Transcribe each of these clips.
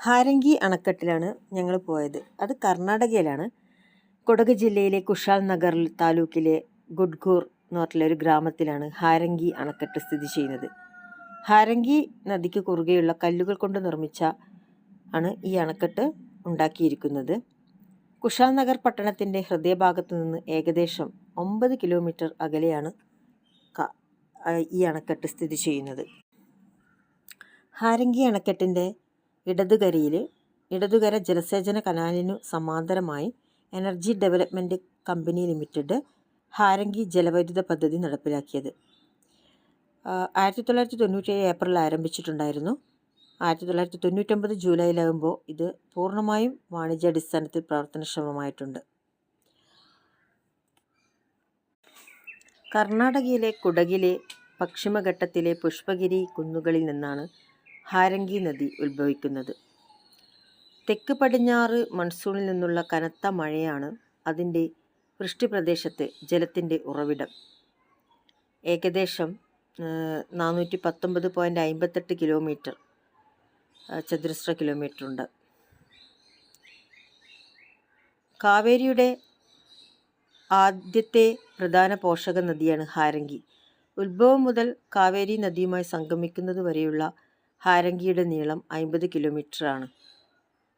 ഹാരംഗി അണക്കെട്ടിലാണ് ഞങ്ങൾ പോയത്. അത് കർണാടകയിലാണ്. കൊടക് ജില്ലയിലെ കുഷാൽ നഗർ താലൂക്കിലെ ഗുഡ്ഗൂർ എന്ന് പറഞ്ഞിട്ടുള്ള ഒരു ഗ്രാമത്തിലാണ് ഹാരംഗി അണക്കെട്ട് സ്ഥിതി ചെയ്യുന്നത്. ഹാരംഗി നദിക്ക് കുറുകെയുള്ള കല്ലുകൾ കൊണ്ട് നിർമ്മിച്ച ആണ് ഈ അണക്കെട്ട് ഉണ്ടാക്കിയിരിക്കുന്നത്. കുഷാൽ നഗർ പട്ടണത്തിന്റെ ഹൃദയഭാഗത്തു നിന്ന് ഏകദേശം ഒമ്പത് കിലോമീറ്റർ അകലെയാണ് ഈ അണക്കെട്ട് സ്ഥിതി ചെയ്യുന്നത്. ഹാരംഗി അണക്കെട്ടിന്റെ ഇടതുകരയിൽ ഇടതുകര ജലസേചന കനാലിനു സമാന്തരമായി energy development company limited Harangi ജലവൈദ്യുത പദ്ധതി നടപ്പിലാക്കിയത്. ആയിരത്തി തൊള്ളായിരത്തി തൊണ്ണൂറ്റേഴ് ഏപ്രിൽ ആരംഭിച്ചിട്ടുണ്ടായിരുന്നു. ആയിരത്തി തൊള്ളായിരത്തി തൊണ്ണൂറ്റൊമ്പത് ജൂലൈയിലാകുമ്പോൾ ഇത് പൂർണമായും വാണിജ്യാടിസ്ഥാനത്തിൽ പ്രവർത്തനക്ഷമമായിട്ടുണ്ട്. കർണാടകയിലെ കുടകിലെ പശ്ചിമഘട്ടത്തിലെ പുഷ്പഗിരി കുന്നുകളിൽ നിന്നാണ് ഹാരംഗി നദി ഉത്ഭവിക്കുന്നത്. തെക്ക് പടിഞ്ഞാറ് മൺസൂണിൽ നിന്നുള്ള കനത്ത മഴയാണ് അതിന്റെ വൃഷ്ടിപ്രദേശത്തെ ജലത്തിന്റെ ഉറവിടം. ഏകദേശം നാനൂറ്റി പത്തൊമ്പത് പോയിന്റ് അമ്പത്തെട്ട് കിലോമീറ്റർ ചതുരശ്ര കിലോമീറ്റർ ഉണ്ട് കാവേരിയുടെ ആദ്യത്തെ പ്രധാന പോഷക നദിയാണ് ഹാരംഗി. ഉത്ഭവം മുതൽ കാവേരി നദിയുമായി സംഗമിക്കുന്നത് വരെയുള്ള ഹാരംഗിയുടെ നീളം അമ്പത് കിലോമീറ്ററാണ്.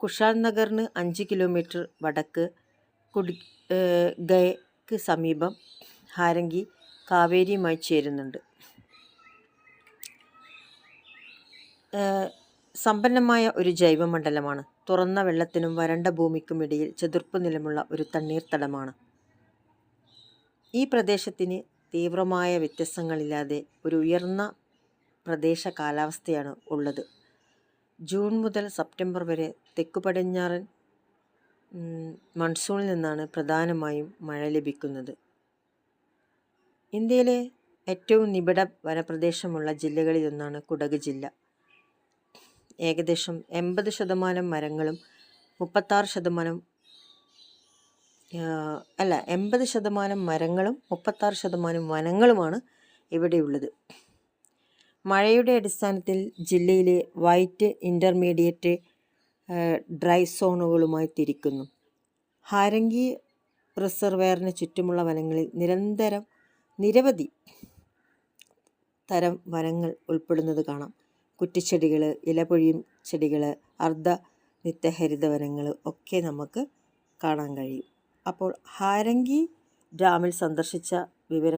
കുഷാൽ നഗറിന് അഞ്ച് കിലോമീറ്റർ വടക്ക് കുടി ഗയക്ക് സമീപം ഹാരംഗി കാവേരിയുമായി ചേരുന്നുണ്ട്. സമ്പന്നമായ ഒരു ജൈവമണ്ഡലമാണ്. തുറന്ന വെള്ളത്തിനും വരണ്ട ഭൂമിക്കുമിടയിൽ ചതുർപ്പ് നിലമുള്ള ഒരു തണ്ണീർത്തടമാണ്. ഈ പ്രദേശത്തിന് തീവ്രമായ വ്യത്യസ്തങ്ങളില്ലാതെ ഒരു ഉയർന്ന പ്രദേശ കാലാവസ്ഥയാണ് ഉള്ളത്. ജൂൺ മുതൽ സെപ്റ്റംബർ വരെ തെക്കു പടിഞ്ഞാറൻ മൺസൂണിൽ നിന്നാണ് പ്രധാനമായും മഴ ലഭിക്കുന്നത്. ഇന്ത്യയിലെ ഏറ്റവും നിബിഡ വനപ്രദേശമുള്ള ജില്ലകളിലൊന്നാണ് കുടക് ജില്ല. ഏകദേശം എൺപത് ശതമാനം മരങ്ങളും മുപ്പത്താറ് ശതമാനം അല്ല എൺപത് ശതമാനം മരങ്ങളും മുപ്പത്താറ് ശതമാനം വനങ്ങളുമാണ് ഇവിടെയുള്ളത്. മഴയുടെ അടിസ്ഥാനത്തിൽ ജില്ലയിലെ വൈറ്റ് ഇന്റർമീഡിയറ്റ് ഡ്രൈ സോണുകളുമായി തിരിക്കുന്നു. ഹാരംഗി റിസർവെയറിന് ചുറ്റുമുള്ള വനങ്ങളിൽ നിരന്തരം നിരവധി തരം വനങ്ങൾ ഉൾപ്പെടുന്നത് കാണാം. കുറ്റിച്ചെടികൾ ഇലപൊഴിയും ചെടികൾ അർദ്ധ നിത്യഹരിത വനങ്ങൾ ഒക്കെ നമുക്ക് കാണാൻ കഴിയും. അപ്പോൾ ഹാരംഗി ഡാമിൽ സന്ദർശിച്ച വിവരം